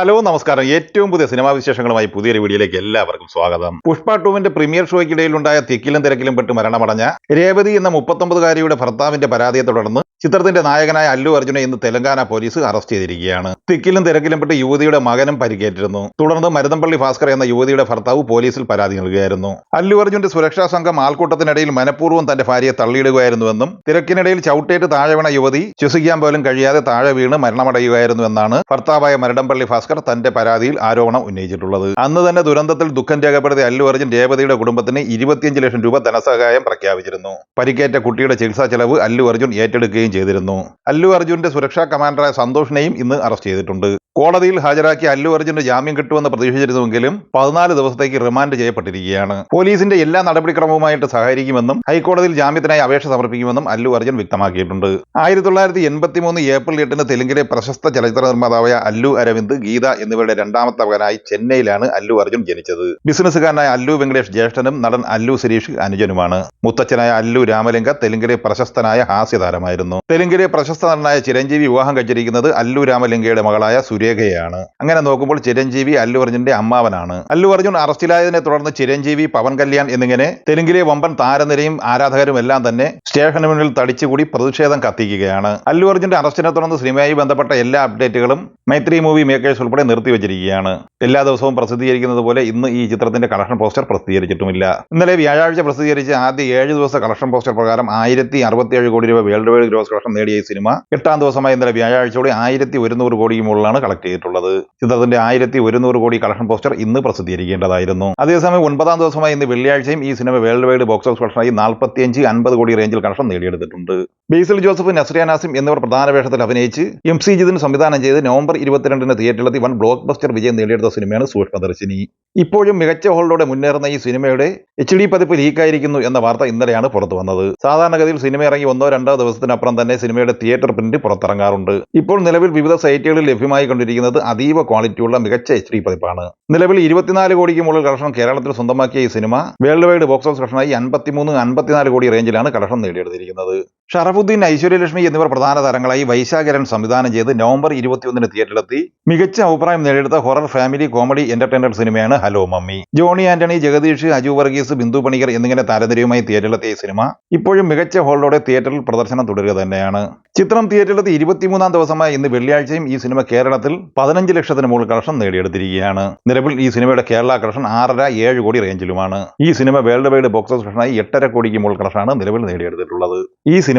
Hello നമസ്കാരം. ഏറ്റവും പുതിയ സിനിമാ വിശേഷങ്ങളുമായി പുതിയൊരു വീഡിയോയിലേക്ക് എല്ലാവർക്കും സ്വാഗതം. പുഷ്പ ടൂവിന്റെ പ്രീമിയർ ഷോയ്ക്കിടയിലുണ്ടായ തിക്കിലും തിരക്കിലും പെട്ട് മരണമടഞ്ഞ രേവതി എന്ന മുപ്പത്തൊമ്പതുകാരിയുടെ ഭർത്താവിന്റെ പരാതിയെ തുടർന്ന് ചിത്രത്തിന്റെ നായകനായ അല്ലു അർജുനെ ഇന്ന് തെലങ്കാന പോലീസ് അറസ്റ്റ് ചെയ്തിരിക്കുകയാണ്. തിക്കിലും തിരക്കിലും പെട്ട് യുവതിയുടെ മകനും പരിക്കേറ്റിരുന്നു. തുടർന്ന് മരുതമ്പള്ളി ഭാസ്കർ എന്ന യുവതിയുടെ ഭർത്താവ് പോലീസിൽ പരാതി നൽകുകയായിരുന്നു. അല്ലു അർജുന്റെ സുരക്ഷാ സംഘം ആൾക്കൂട്ടത്തിനിടയിൽ മനഃപൂർവം തന്റെ ഭാര്യയെ തള്ളിയിടുകയായിരുന്നുവെന്നും തിരക്കിനിടയിൽ ചവിട്ടേറ്റ് താഴെ വീണ യുവതി ശ്വസിക്കാൻ പോലും കഴിയാതെ താഴെ വീണ് മരണമടയുകയായിരുന്നു എന്നാണ് ഭർത്താവായ മരടമ്പള്ളി ഭാസ്കർ തന്റെ പരാതിയിൽ ആരോപണം ഉന്നയിച്ചിട്ടുള്ളത്. അന്ന് തന്നെ ദുരന്തത്തിൽ ദുഃഖം രേഖപ്പെടുത്തിയ അല്ലു അർജുൻ രേവതിയുടെ കുടുംബത്തിന് ഇരുപത്തിയഞ്ച് ലക്ഷം രൂപ ധനസഹായം പ്രഖ്യാപിച്ചിരുന്നു. പരിക്കേറ്റ കുട്ടിയുടെ ചികിത്സാ ചെലവ് അല്ലു അർജുൻ ഏറ്റെടുക്കുകയും ചെയ്തിരുന്നു. അല്ലു അർജുന്റെ സുരക്ഷാ കമാൻഡറായ സന്തോഷിനെയും ഇന്ന് അറസ്റ്റ് ചെയ്തിട്ടുണ്ട്. കോടതിയിൽ ഹാജരാക്കിയ അല്ലു അർജുന്റെ ജാമ്യം കിട്ടുമെന്ന് പ്രതീക്ഷിച്ചിരുന്നുവെങ്കിലും പതിനാല് ദിവസത്തേക്ക് റിമാൻഡ് ചെയ്യപ്പെട്ടിരിക്കുകയാണ്. പോലീസിന്റെ എല്ലാ നടപടിക്രമവുമായിട്ട് സഹകരിക്കുമെന്നും ഹൈക്കോടതിയിൽ ജാമ്യത്തിനായി അപേക്ഷ സമർപ്പിക്കുമെന്നും അല്ലു അർജുൻ വ്യക്തമാക്കിയിട്ടുണ്ട്. ആയിരത്തി തൊള്ളായിരത്തി എൺപത്തി മൂന്ന് ഏപ്രിൽ എട്ടിന് തെലുങ്കിലെ പ്രശസ്ത ചലച്ചിത്ര നിർമ്മാതാവായ അല്ലു അരവിന്ദ് ഗീത എന്നിവരുടെ രണ്ടാമത്തെ മകനായി ചെന്നൈയിലാണ് അല്ലു അർജുൻ ജനിച്ചത്. ബിസിനസ്സുകാരനായ അല്ലു വെങ്കടേഷ് ജ്യേഷ്ഠനും നടൻ അല്ലു സുരേഷ് അനുജനുമാണ്. മുത്തച്ഛനായ അല്ലു രാമലിംഗ തെലുങ്കിലെ പ്രശസ്തനായ ഹാസ്യതാരമായിരുന്നു. തെലുങ്കിലെ പ്രശസ്ത നടനായ ചിരഞ്ജീവി വിവാഹം കഴിച്ചിരിക്കുന്നത് അല്ലു രാമലിംഗയുടെ മകളായ സുരേഖയാണ്. അങ്ങനെ നോക്കുമ്പോൾ ചിരഞ്ജീവി അല്ലു അർജുന്റെ അമ്മാവനാണ്. അല്ലു അർജുൻ അറസ്റ്റിലായതിനെ തുടർന്ന് ചിരഞ്ജീവി പവൻ കല്യാൺ എന്നിങ്ങനെ തെലുങ്കിലെ വമ്പൻ താരനിരയും ആരാധകരും എല്ലാം തന്നെ സ്റ്റേഷന് മുന്നിൽ തടിച്ചുകൂടി പ്രതിഷേധം കത്തിക്കുകയാണ്. അല്ലു അർജുന്റെ അറസ്റ്റിനെ തുടർന്ന് സിനിമയുമായി ബന്ധപ്പെട്ട എല്ലാ അപ്ഡേറ്റുകളും മൈത്രി മൂവി മേക്കേഴ്സ് ഉൾപ്പെടെ നിർത്തിവച്ചിരിക്കുകയാണ് എല്ലാ ദിവസവും പ്രസിദ്ധീകരിക്കുന്നത് പോലെ ഇന്ന് ഈ ചിത്രത്തിന്റെ കളക്ഷൻ പോസ്റ്റർ പ്രസിദ്ധീകരിച്ചിട്ടുമില്ല. ഇന്നലെ വ്യാഴാഴ്ച പ്രസിദ്ധീകരിച്ച ആദ്യ ഏഴ് ദിവസ കളക്ഷൻ പോസ്റ്റർ പ്രകാരം ആയിരത്തി അറുപത്തിയേഴ് കോടി രൂപ വേൾഡ് വൈഡ് ഗ്രോസ് കളക്ഷൻ നേടിയ ഈ സിനിമ. എട്ടാം ദിവസമായ ഇന്നലെ വ്യാഴാഴ്ചയോടെ ആയിരത്തി ഒരുന്നൂറ് കോടിയും മുകളിലാണ് കളക്ട് ചെയ്തിട്ടുള്ളത്. ചിത്രത്തിന്റെ ആയിരത്തി ഒരുന്നൂറ് കോടി കളക്ഷൻ പോസ്റ്റർ ഇന്ന് പ്രസിദ്ധീകരിക്കേണ്ടതായിരുന്നു. അതേസമയം ഒൻപതാം ദിവസമായി ഇന്ന് വെള്ളിയാഴ്ചയും ഈ cinema world wide box office കളക്ഷനായി നാൽപ്പത്തിയഞ്ച് അൻപത് കോടി റേഞ്ചിൽ കളക്ഷൻ നേടിയെടുത്തിട്ടുണ്ട്. ബീസൽ ജോസഫ് നസ്രിയ നാസിം എന്നിവർ പ്രധാന വേഷത്തിൽ അഭിനയിച്ച് എം സി ജിതിന് സംവിധാനം ചെയ്ത് നവംബർ ഇരുപത്തിരണ്ടിന് തിയേറ്ററിലെത്തി വൻ ബ്ലോക്ക് ബസ്റ്റർ വിജയം നേടിയെടുത്ത സിനിമയാണ് സൂക്ഷ്മദർശിനി ഇപ്പോഴും മികച്ച ഹോളിലൂടെ മുന്നേറുന്ന ഈ സിനിമയുടെ എച്ച് ഡി പതിപ്പ് ലീക്കായിരിക്കുന്നു എന്ന വാർത്ത ഇന്നലെയാണ് പുറത്തു വന്നത്. സാധാരണഗതിയിൽ സിനിമ ഇറങ്ങി ഒന്നോ രണ്ടോ ദിവസത്തിനപ്പുറം തന്നെ സിനിമയുടെ തിയേറ്റർ പ്രിന്റ് പുറത്തിറങ്ങാറുണ്ട്. ഇപ്പോൾ നിലവിൽ വിവിധ സൈറ്റുകളിൽ ലഭ്യമായി കൊണ്ടിരിക്കുന്നത് അതീവ ക്വാളിറ്റിയുള്ള മികച്ച എച്ച് ഡി പതിപ്പാണ്. നിലവിൽ ഇരുപത്തിനാല് കോടിക്ക് മുകളിൽ കളക്ഷൻ കേരളത്തിൽ സ്വന്തമാക്കിയ ഈ cinema world wide box office കളക്ഷനായി അൻപത്തിമൂന്ന് അൻപത്തിനാല് കോടി റേഞ്ചിലാണ് കളക്ഷൻ നേടിയെടുത്തിരിക്കുന്നത്. ഷറഫുദ്ദീൻ ഐശ്വര്യലക്ഷ്മി എന്നിവർ പ്രധാന താരങ്ങളായി വൈശാഖരൻ സംവിധാനം ചെയ്ത് നവംബർ ഇരുപത്തിയൊന്നിന് തിയേറ്ററിലെത്തി. മികച്ച അഭിപ്രായം നേടിയെടുത്ത ഹൊറർ ഫാമിലി കോമഡി എന്റർടൈനർ സിനിമയാണ് ഹലോ മമ്മി. ജോണി ആന്റണി ജഗദീഷ് അജു വർഗീസ് ബിന്ദു പണിക്കർ എന്നിങ്ങനെ താരനിരയുമായി തിയേറ്ററിലെത്തിയ സിനിമ ഇപ്പോഴും മികച്ച ഹോളിലൂടെ തിയേറ്ററിൽ പ്രദർശനം തുടരുക തന്നെയാണ്. ചിത്രം തിയേറ്ററിലെത്തി ഇരുപത്തിമൂന്നാം ദിവസമായ ഇന്ന് വെള്ളിയാഴ്ചയും ഈ സിനിമ കേരളത്തിൽ പതിനഞ്ച് ലക്ഷത്തിന് മുകളിൽ കളക്ഷൻ നേടിയെടുത്തിരിക്കുകയാണ്. നിലവിൽ ഈ സിനിമയുടെ കേരള കളക്ഷൻ ആറര ഏഴ് കോടി റേഞ്ചിലുമാണ്. ഈ cinema world wide box office എട്ടര കോടിക്ക് മുകളിൽ കളക്ഷനാണ് നിലവിൽ നേടിയെടുത്തിട്ടുള്ളത്. ഈ